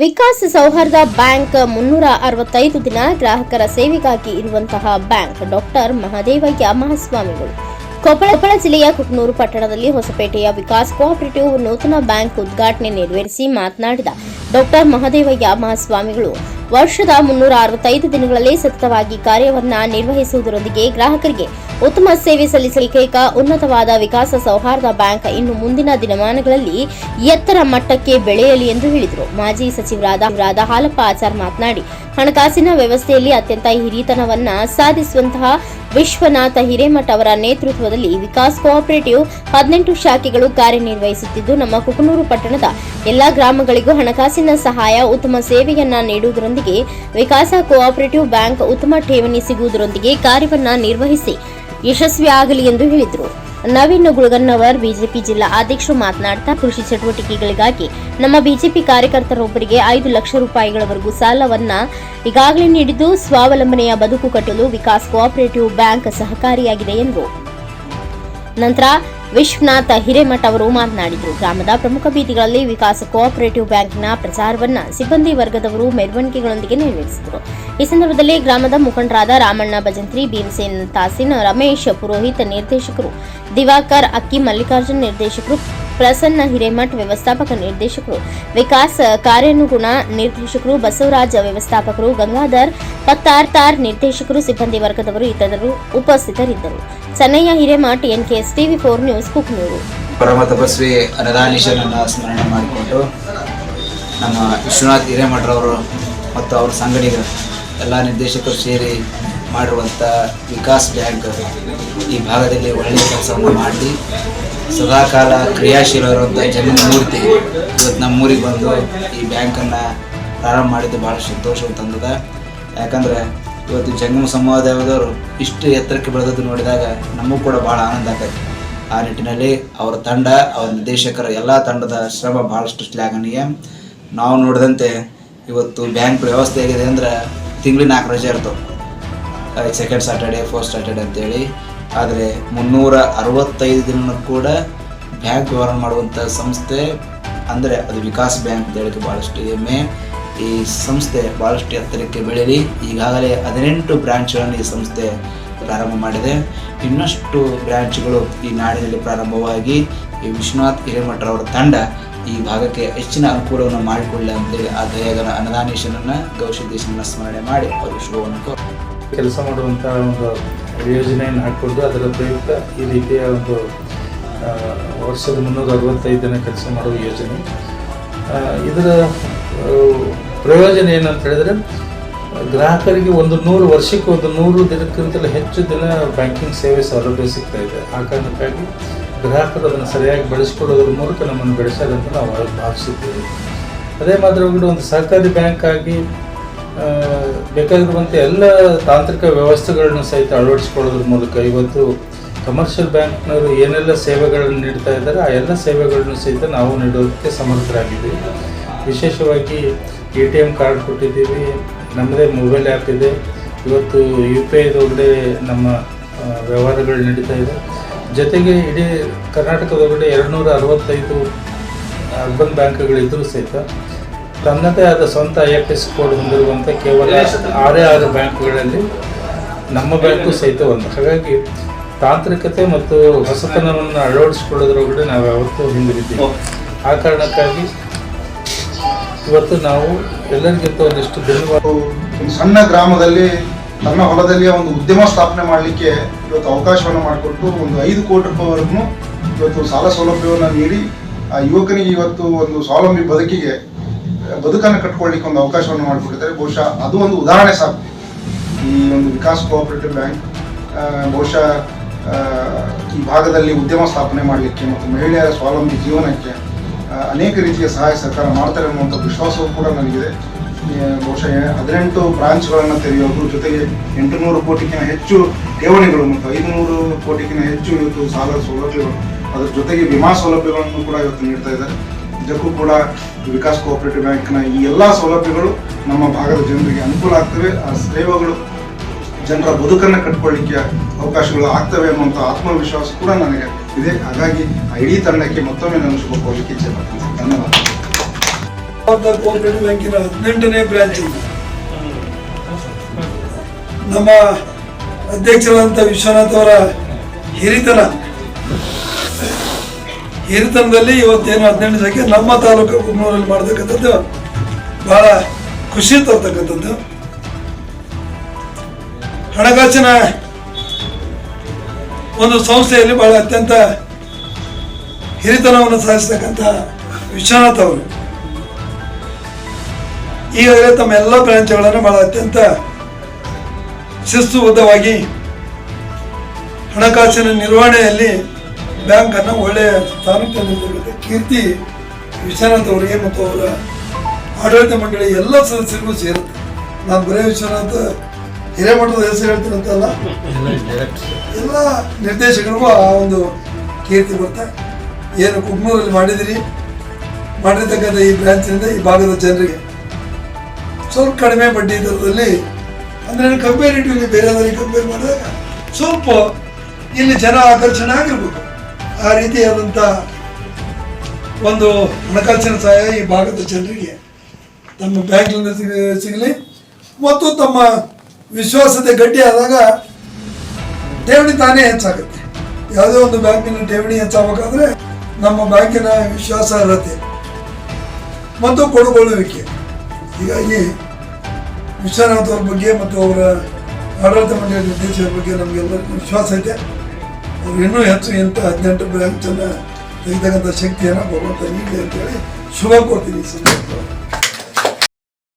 ವಿಕಾಸ್ ಸೌಹಾರ್ದ ಬ್ಯಾಂಕ್ ಮುನ್ನೂರ ಅರವತ್ತೈದು ದಿನ ಗ್ರಾಹಕರ ಸೇವೆಗಾಗಿ ಇರುವಂತಹ ಬ್ಯಾಂಕ್ ಡಾಕ್ಟರ್ ಮಹದೇವಯ್ಯ ಮಹಾಸ್ವಾಮಿಗಳು. ಕೊಪ್ಪಳ ಕೊಪ್ಪಳ ಜಿಲ್ಲೆಯ ಕುಟ್ನೂರು ಪಟ್ಟಣದಲ್ಲಿ ಹೊಸಪೇಟೆಯ ವಿಕಾಸ್ ಕೋಆಪರೇಟಿವ್ ನೂತನ ಬ್ಯಾಂಕ್ ಉದ್ಘಾಟನೆ ನೆರವೇರಿಸಿ ಮಾತನಾಡಿದ ಡಾಕ್ಟರ್ ಮಹದೇವಯ್ಯ ಮಹಾಸ್ವಾಮಿಗಳು. ವರ್ಷದ ಮುನ್ನೂರ ಅರವತ್ತೈದು ದಿನಗಳಲ್ಲಿ ಸತತವಾಗಿ ಕಾರ್ಯವನ್ನ ನಿರ್ವಹಿಸುವುದರೊಂದಿಗೆ ಗ್ರಾಹಕರಿಗೆ ಉತ್ತಮ ಸೇವೆ ಸಲ್ಲಿಸಲಿಕ್ಕೆ ಉನ್ನತವಾದ ವಿಕಾಸ ಸೌಹಾರ್ದ ಬ್ಯಾಂಕ್ ಇನ್ನು ಮುಂದಿನ ದಿನಮಾನಗಳಲ್ಲಿ ಎತ್ತರ ಮಟ್ಟಕ್ಕೆ ಬೆಳೆಯಲಿ ಎಂದು ಹೇಳಿದರು. ಮಾಜಿ ಸಚಿವರಾದ ರಾದ ಹಾಲಪ್ಪ ಆಚಾರ್ ಮಾತನಾಡಿ, ಹಣಕಾಸಿನ ವ್ಯವಸ್ಥೆಯಲ್ಲಿ ಅತ್ಯಂತ ಹಿರಿತನವನ್ನ ಸಾಧಿಸುವಂತಹ ವಿಶ್ವನಾಥ ಹಿರೇಮಠ ಅವರ ನೇತೃತ್ವದಲ್ಲಿ ವಿಕಾಸ್ ಕೋಆಪರೇಟಿವ್ ಹದಿನೆಂಟು ಶಾಖೆಗಳು ಕಾರ್ಯನಿರ್ವಹಿಸುತ್ತಿದ್ದು, ನಮ್ಮ ಕುಕನೂರು ಪಟ್ಟಣದ ಎಲ್ಲಾ ಗ್ರಾಮಗಳಿಗೂ ಹಣಕಾಸಿನ ಸಹಾಯ, ಉತ್ತಮ ಸೇವೆಯನ್ನ ನೀಡುವುದರೊಂದಿಗೆ ವಿಕಾಸ ಕೋಆಪರೇಟಿವ್ ಬ್ಯಾಂಕ್ ಉತ್ತಮ ಠೇವಣಿ ಸಿಗುವುದರೊಂದಿಗೆ ಕಾರ್ಯವನ್ನ ನಿರ್ವಹಿಸಿ ಯಶಸ್ವಿಯಾಗಲಿ ಎಂದು ಹೇಳಿದರು. ನವೀನ್ ಗುಳಗನ್ನವರ್, ಬಿಜೆಪಿ ಜಿಲ್ಲಾ ಅಧ್ಯಕ್ಷರು ಮಾತನಾಡ್ತಾ ಕೃಷಿ ಚಟುವಟಿಕೆಗಳಿಗಾಗಿ ನಮ್ಮ ಬಿಜೆಪಿ ಕಾರ್ಯಕರ್ತರೊಬ್ಬರಿಗೆ ಐದು ಲಕ್ಷ ರೂಪಾಯಿಗಳವರೆಗೂ ಸಾಲವನ್ನ ಈಗಾಗಲೇ ನೀಡಿದ್ದು ಸ್ವಾವಲಂಬನೆಯ ಬದುಕು ಕಟ್ಟಲು ವಿಕಾಸ್ ಕೋಆಪರೇಟಿವ್ ಬ್ಯಾಂಕ್ ಸಹಕಾರಿಯಾಗಿದೆ ಎಂದರು. ನಂತರ ವಿಶ್ವನಾಥ ಹಿರೇಮಠ ಅವರು ಮಾತನಾಡಿದರು. ಗ್ರಾಮದ ಪ್ರಮುಖ ಬೀದಿಗಳಲ್ಲಿ ವಿಕಾಸ ಕೋಆಪರೇಟಿವ್ ಬ್ಯಾಂಕ್ನ ಪ್ರಚಾರವನ್ನ ಸಿಬ್ಬಂದಿ ವರ್ಗದವರು ಮೆರವಣಿಗೆಗಳೊಂದಿಗೆ ನೆರವೇರಿಸಿದರು. ಈ ಸಂದರ್ಭದಲ್ಲಿ ಗ್ರಾಮದ ಮುಖಂಡರಾದ ರಾಮಣ್ಣ ಭಜಂತ್ರಿ, ಭೀಮಸೇನ್ ತಾಸಿನ್ ರಮೇಶ್ ಪುರೋಹಿತ್ ನಿರ್ದೇಶಕರು, ದಿವಾಕರ್ ಅಕ್ಕಿ ಮಲ್ಲಿಕಾರ್ಜುನ್ ನಿರ್ದೇಶಕರು ಪ್ರಸನ್ನ ಹಿರೇಮಠ್ ವ್ಯವಸ್ಥಾಪಕ ನಿರ್ದೇಶಕರು, ವಿಕಾಸ್ ಕಾರ್ಯಾನುಗುಣ ನಿರ್ದೇಶಕರು, ಬಸವರಾಜ ವ್ಯವಸ್ಥಾಪಕರು, ಗಂಗಾಧರ್ ಪತ್ತಾರ್ತಾರ್ ನಿರ್ದೇಶಕರು, ಸಿಬ್ಬಂದಿ ವರ್ಗದವರು ಇತರರು ಉಪಸ್ಥಿತರಿದ್ದರು. Chennayya Hiremath, NKS TV four news, Kuknur. ಪರಮ ತಪಸ್ವಿ ಸ್ಮರಣೆ ಮಾಡಿಕೊಂಡು ನಮ್ಮ ವಿಶ್ವನಾಥ್ ಮತ್ತು ಅವರ ಸಂಗಡಿಗರು ಎಲ್ಲ ನಿರ್ದೇಶಕರು ಸೇರಿ ಮಾಡಿರುವಂಥ ವಿಕಾಸ್ ಬ್ಯಾಂಕ್ ಈ ಭಾಗದಲ್ಲಿ ಒಳ್ಳೆಯ ಕೆಲಸವನ್ನು ಮಾಡಿ. ಸದಾಕಾಲ ಕ್ರಿಯಾಶೀಲರುವಂಥ ಜಗನ್ಮೂರ್ತಿ ಇವತ್ತು ನಮ್ಮೂರಿಗೆ ಬಂದು ಈ ಬ್ಯಾಂಕನ್ನು ಪ್ರಾರಂಭ ಮಾಡಿದ್ದು ಭಾಳ ಸಂತೋಷವನ್ನು ತಂದದ. ಯಾಕಂದರೆ ಇವತ್ತು ಜಂಗಮ ಸಮುದಾಯದವರು ಇಷ್ಟು ಎತ್ತರಕ್ಕೆ ಬೆಳೆದದ್ದು ನೋಡಿದಾಗ ನಮಗೂ ಕೂಡ ಭಾಳ ಆನಂದ ಆಗತ್ತೆ ಆ ನಿಟ್ಟಿನಲ್ಲಿ ಅವರ ತಂಡ, ಅವರ ನಿರ್ದೇಶಕರ ಎಲ್ಲ ತಂಡದ ಶ್ರಮ ಭಾಳಷ್ಟು ಶ್ಲಾಘನೀಯ. ನಾವು ನೋಡಿದಂತೆ ಇವತ್ತು ಬ್ಯಾಂಕ್ ವ್ಯವಸ್ಥೆ ಹೇಗಿದೆ ಅಂದ್ರೆ ತಿಂಗಳಿಗೆ ನಾಲ್ಕು ರಜೆ ಇರ್ತವೆ. ಸೆಕೆಂಡ್ ಸ್ಯಾಟರ್ಡೆ ಫಸ್ಟ್ ಸ್ಯಾಟರ್ಡೆ ಅಂತೇಳಿ. ಆದರೆ ಮುನ್ನೂರ ಅರವತ್ತೈದು ದಿನ ಕೂಡ ಬ್ಯಾಂಕ್ ವ್ಯವಹಾರ ಮಾಡುವಂಥ ಸಂಸ್ಥೆ, ಅಂದರೆ ಅದು ವಿಕಾಸ್ ಬ್ಯಾಂಕ್ ಅಂತ ಹೇಳಿದ್ರು ಭಾಳಷ್ಟು ಹೆಮ್ಮೆ. ಈ ಸಂಸ್ಥೆ ಭಾಳಷ್ಟು ಎತ್ತರಕ್ಕೆ ಬೆಳೆಯಲಿ ಈಗಾಗಲೇ ಹದಿನೆಂಟು ಬ್ರ್ಯಾಂಚ್ಗಳನ್ನು ಈ ಸಂಸ್ಥೆ ಪ್ರಾರಂಭ ಮಾಡಿದೆ. ಇನ್ನಷ್ಟು ಬ್ರ್ಯಾಂಚ್ಗಳು ಈ ನಾಡಿನಲ್ಲಿ ಪ್ರಾರಂಭವಾಗಿ ಈ ವಿಶ್ವನಾಥ್ ಹಿರೇಮಠರವರ ತಂಡ ಈ ಭಾಗಕ್ಕೆ ಹೆಚ್ಚಿನ ಅನುಕೂಲವನ್ನು ಮಾಡಿಕೊಳ್ಳಿ ಅಂತೇಳಿ ಆ ದಯಾಗನ ಅನದಾನೇಶನನ್ನು ಗೌಶಿದೇಶನನ್ನು ಸ್ಮರಣೆ ಮಾಡಿ ಅವರು ಶುಭವನ್ನು ಕೆಲಸ ಮಾಡುವಂಥ ಒಂದು ಯೋಜನೆಯನ್ನು ಹಾಕ್ಕೊಂಡು ಅದರ ಪ್ರಯುಕ್ತ ಈ ರೀತಿಯ ಒಂದು ವರ್ಷದ ಮುನ್ನೂರ ಅರವತ್ತೈದು ದಿನ ಕೆಲಸ ಮಾಡುವ ಯೋಜನೆ. ಇದರ ಪ್ರಯೋಜನ ಏನಂತ ಹೇಳಿದ್ರೆ, ಗ್ರಾಹಕರಿಗೆ ಒಂದು ನೂರು ವರ್ಷಕ್ಕೆ ಒಂದು ನೂರು ದಿನಕ್ಕಿಂತಲೂ ಹೆಚ್ಚು ದಿನ ಬ್ಯಾಂಕಿಂಗ್ ಸೇವೆ ಸೌಲಭ್ಯ ಸಿಗ್ತಾ ಇದೆ. ಆ ಕಾರಣಕ್ಕಾಗಿ ಗ್ರಾಹಕರು ಅದನ್ನು ಸರಿಯಾಗಿ ಬಳಸಿಕೊಳ್ಳೋದ್ರ ಮೂಲಕ ನಮ್ಮನ್ನು ಬೆಳೆಸೋದಂತ ನಾವು ಭಾವಿಸಿದ್ದೇವೆ ಅದೇ ಮಾತ್ರ ಒಂದು ಸರ್ಕಾರಿ ಬ್ಯಾಂಕ್ ಆಗಿ ಬೇಕಾಗಿರುವಂಥ ಎಲ್ಲ ತಾಂತ್ರಿಕ ವ್ಯವಸ್ಥೆಗಳನ್ನು ಸಹಿತ ಅಳವಡಿಸ್ಕೊಳ್ಳೋದ್ರ ಮೂಲಕ ಇವತ್ತು ಕಮರ್ಷಿಯಲ್ ಬ್ಯಾಂಕ್ನವರು ಏನೆಲ್ಲ ಸೇವೆಗಳನ್ನು ನೀಡ್ತಾ ಇದ್ದಾರೆ, ಆ ಎಲ್ಲ ಸೇವೆಗಳನ್ನು ಸಹಿತ ನಾವು ನೀಡೋದಕ್ಕೆ ಸಮರ್ಥರಾಗಿದ್ದೀವಿ. ವಿಶೇಷವಾಗಿ ಎ ಟಿ ಎಂ ಕಾರ್ಡ್ ಕೊಟ್ಟಿದ್ದೀವಿ, ನಮ್ಮದೇ ಮೊಬೈಲ್ ಆ್ಯಪ್ ಇದೆ. ಇವತ್ತು ಯು ಪಿ ಐದೊಳಗಡೆ ನಮ್ಮ ವ್ಯವಹಾರಗಳು ನಡೀತಾ ಇದೆ. ಜೊತೆಗೆ ಇಡೀ ಕರ್ನಾಟಕದೊಳಗಡೆ ಎರಡು ನೂರ ಅರವತ್ತೈದು ಅರ್ಬನ್ ಬ್ಯಾಂಕ್ಗಳಿದ್ದರೂ ಸಹಿತ ತನ್ನದೇ ಆದ ಸ್ವಂತ ಐ ಎಫ್ ಎಸ್ ಕೋಡ್ ಹೊಂದಿರುವಂಥ ಕೇವಲ ಆರೇ ಆರು ಬ್ಯಾಂಕ್ಗಳಲ್ಲಿ ನಮ್ಮ ಬ್ಯಾಂಕು ಸಹಿತ ಒಂದು. ಹಾಗಾಗಿ ತಾಂತ್ರಿಕತೆ ಮತ್ತು ಹೊಸತನವನ್ನು ಅಳವಡಿಸಿಕೊಳ್ಳೋದ್ರೊಳಗಡೆ ನಾವು ಯಾವತ್ತೂ ಹಿಂದಿರಿದ್ದೀವಿ. ಆ ಕಾರಣಕ್ಕಾಗಿ ಇವತ್ತು ನಾವು ಎಲ್ಲರಿಗಿಂತ ಒಂದಿಷ್ಟು ಒಂದು ಸಣ್ಣ ಗ್ರಾಮದಲ್ಲಿ ತನ್ನ ಹೊಲದಲ್ಲಿ ಒಂದು ಉದ್ಯಮ ಸ್ಥಾಪನೆ ಮಾಡಲಿಕ್ಕೆ ಇವತ್ತು ಅವಕಾಶವನ್ನು ಮಾಡಿಕೊಟ್ಟು ಒಂದು ಐದು ಕೋಟಿ ರೂಪಾಯಿವರೆಗೂ ಇವತ್ತು ಸಾಲ ಸೌಲಭ್ಯವನ್ನು ನೀಡಿ, ಆ ಯುವಕನಿಗೆ ಇವತ್ತು ಒಂದು ಸ್ವಾವಲಂಬಿ ಬದುಕಿಗೆ ಬದುಕನ್ನು ಕಟ್ಕೊಳ್ಳಿಕ್ಕೆ ಒಂದು ಅವಕಾಶವನ್ನು ಮಾಡಿಕೊಟ್ಟಿದ್ದಾರೆ. ಬಹುಶಃ ಅದು ಒಂದು ಉದಾಹರಣೆ ಸಾಕು. ಈ ಒಂದು ವಿಕಾಸ್ ಕೋಆಪರೇಟಿವ್ ಬ್ಯಾಂಕ್ ಬಹುಶಃ ಈ ಭಾಗದಲ್ಲಿ ಉದ್ಯಮ ಸ್ಥಾಪನೆ ಮಾಡಲಿಕ್ಕೆ ಮತ್ತು ಮಹಿಳೆಯರ ಸ್ವಾವಲಂಬಿ ಜೀವನಕ್ಕೆ ಅನೇಕ ರೀತಿಯ ಸಹಾಯ ಸರ್ಕಾರ ಮಾಡ್ತಾರೆ ಅನ್ನುವಂಥ ವಿಶ್ವಾಸವೂ ಕೂಡ ನನಗಿದೆ. ಬಹುಶಃ ಹದಿನೆಂಟು ಬ್ರಾಂಚ್ಗಳನ್ನು ತೆರೆಯೋದು, ಜೊತೆಗೆ ಎಂಟುನೂರು ಕೋಟಿಗಿಂತ ಹೆಚ್ಚು ಠೇವಣಿಗಳು ಮತ್ತು ಐದುನೂರು ಕೋಟಿಗಿಂತ ಹೆಚ್ಚು ಇವತ್ತು ಸಾಲ ಸೌಲಭ್ಯಗಳು, ಅದರ ಜೊತೆಗೆ ವಿಮಾ ಸೌಲಭ್ಯಗಳನ್ನು ಕೂಡ ಇವತ್ತು ನೀಡ್ತಾ ಇದ್ದಾರೆ. ಇದಕ್ಕೂ ಕೂಡ ವಿಕಾಸ್ ಕೋಆಪರೇಟಿವ್ ಬ್ಯಾಂಕ್ನ ಈ ಎಲ್ಲ ಸೌಲಭ್ಯಗಳು ನಮ್ಮ ಭಾಗದ ಜನರಿಗೆ ಅನುಕೂಲ ಆಗ್ತವೆ. ಆ ಸೇವೆಗಳು ಜನರ ಬದುಕನ್ನು ಕಟ್ಕೊಳ್ಳಿಕ್ಕೆ ಅವಕಾಶಗಳು ಆಗ್ತವೆ ಅನ್ನುವಂಥ ಆತ್ಮವಿಶ್ವಾಸ ಕೂಡ ನನಗೆ ಇದೆ. ಹಾಗಾಗಿ ಆ ಇಡೀ ತಂಡಕ್ಕೆ ಮತ್ತೊಮ್ಮೆ ನಾನು ಶುಭ ಧನ್ಯವಾದ. ಕೋಆಪರೇಟಿವ್ ಬ್ಯಾಂಕಿನ ಹದಿನೆಂಟನೇ ಬ್ರಾಂಚ್ ನಮ್ಮ ಅಧ್ಯಕ್ಷರಾದಂಥ ವಿಶ್ವನಾಥ್ ಅವರ ಹಿರಿತನ ಹಿರಿತನದಲ್ಲಿ ಇವತ್ತೇನು ಹದಿನೆಂಟು ಸಂಖ್ಯೆ ನಮ್ಮ ತಾಲೂಕು ಕುಗ್ನೂರಲ್ಲಿ ಮಾಡ್ತಕ್ಕಂಥದ್ದು ಬಹಳ ಖುಷಿ ತರ್ತಕ್ಕಂಥದ್ದು. ಹಣಕಾಸಿನ ಒಂದು ಸಂಸ್ಥೆಯಲ್ಲಿ ಬಹಳ ಅತ್ಯಂತ ಹಿರಿತನವನ್ನು ಸಾಧಿಸ್ತಕ್ಕಂಥ ವಿಶ್ವನಾಥ್ ಅವರು. ಈಗಾಗಲೇ ತಮ್ಮ ಎಲ್ಲ ಬ್ರಾಂಚ್ಗಳನ್ನು ಬಹಳ ಅತ್ಯಂತ ಶಿಸ್ತುಬದ್ಧವಾಗಿ ಹಣಕಾಸಿನ ನಿರ್ವಹಣೆಯಲ್ಲಿ ಬ್ಯಾಂಕನ್ನು ಒಳ್ಳೆಯ ಸ್ಥಾನಕ್ಕೆ ಕೀರ್ತಿ ವಿಶ್ವನಾಥ್ ಅವರಿಗೆ ಮತ್ತು ಅವರ ಆಡಳಿತ ಮಂಡಳಿ ಎಲ್ಲ ಸದಸ್ಯರಿಗೂ ಸೇರುತ್ತೆ. ನಾನು ಬರೇ ವಿಶ್ವನಾಥ್ ಹಿರೇಮಠದ ಹೆಸರು ಹೇಳ್ತೀನಂತಲ್ಲ. ಎಲ್ಲ ನಿರ್ದೇಶಕರಿಗೂ ಆ ಒಂದು ಕೀರ್ತಿ ಗೊತ್ತಾ ಏನು ಕುಗ್ನೂರಲ್ಲಿ ಮಾಡಿದಿರಿ, ಮಾಡಿರ್ತಕ್ಕಂಥ ಈ ಬ್ರಾಂಚಿನಿಂದ ಈ ಭಾಗದ ಜನರಿಗೆ ಸ್ವಲ್ಪ ಕಡಿಮೆ ಬಡ್ಡಿ ದರದಲ್ಲಿ, ಅಂದರೆ ಕಂಪೇರಿಟಿವ್ಲಿ ಬೇರೆಯವರಿಗೆ ಕಂಪೇರ್ ಮಾಡಿದಾಗ ಸ್ವಲ್ಪ ಇಲ್ಲಿ ಜನ ಆಕರ್ಷಣೆ ಆಗಿರ್ಬೇಕು ಆ ರೀತಿಯಾದಂಥ ಒಂದು ಹಣಕಾಸಿನ ಸಹಾಯ ಈ ಭಾಗದ ಜನರಿಗೆ ತಮ್ಮ ಬ್ಯಾಂಕ್ನಿಂದ ಸಿಗ ಸಿಗಲಿ ಮತ್ತು ತಮ್ಮ ವಿಶ್ವಾಸದ ಗಟ್ಟಿ ಆದಾಗ ಠೇವಣಿ ತಾನೇ ಹೆಚ್ಚಾಗುತ್ತೆ. ಯಾವುದೇ ಒಂದು ಬ್ಯಾಂಕಿನ ಠೇವಣಿ ಹೆಚ್ಚಾಗಬೇಕಾದ್ರೆ ನಮ್ಮ ಬ್ಯಾಂಕಿನ ವಿಶ್ವಾಸಾರ್ಹತೆ ಮತ್ತು ಕೊಡುಗೊಳ್ಳುವಿಕೆ. ಹೀಗಾಗಿ ವಿಶ್ವನಾಥ್ ಅವ್ರ ಬಗ್ಗೆ ಮತ್ತು ಅವರ ಆಡಳಿತ ಮಂಡಳಿ ನಿರ್ದೇಶಕರ ಬಗ್ಗೆ ನಮಗೆಲ್ಲರಿಗೂ ವಿಶ್ವಾಸ ಐತೆ. ಇನ್ನೂ ಹೆಚ್ಚು ಇಂಥ ಹದಿನೆಂಟು ಬ್ರಾಂಚನ್ನು ತೆಗಿತಕ್ಕಂಥ ಶಕ್ತಿಯನ್ನು ಭಗವಂತ ನೀಡಿದೆ ಅಂತೇಳಿ ಶುಭ ಕೊಡ್ತೀನಿ ಈ ಸಂದರ್ಭದಲ್ಲಿ